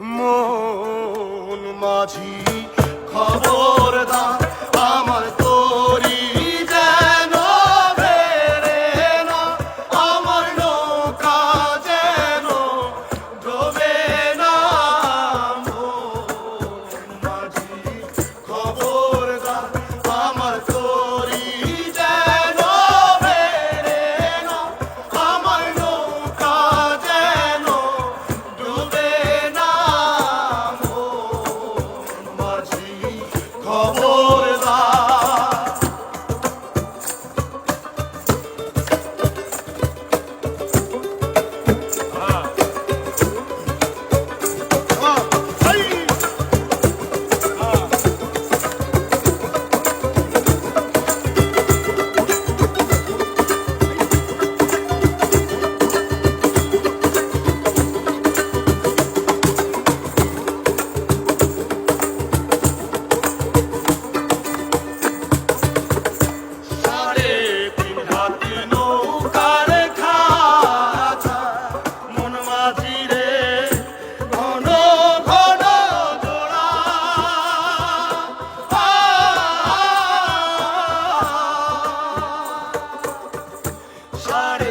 মন মাঝি খবরদার খবরদার Hare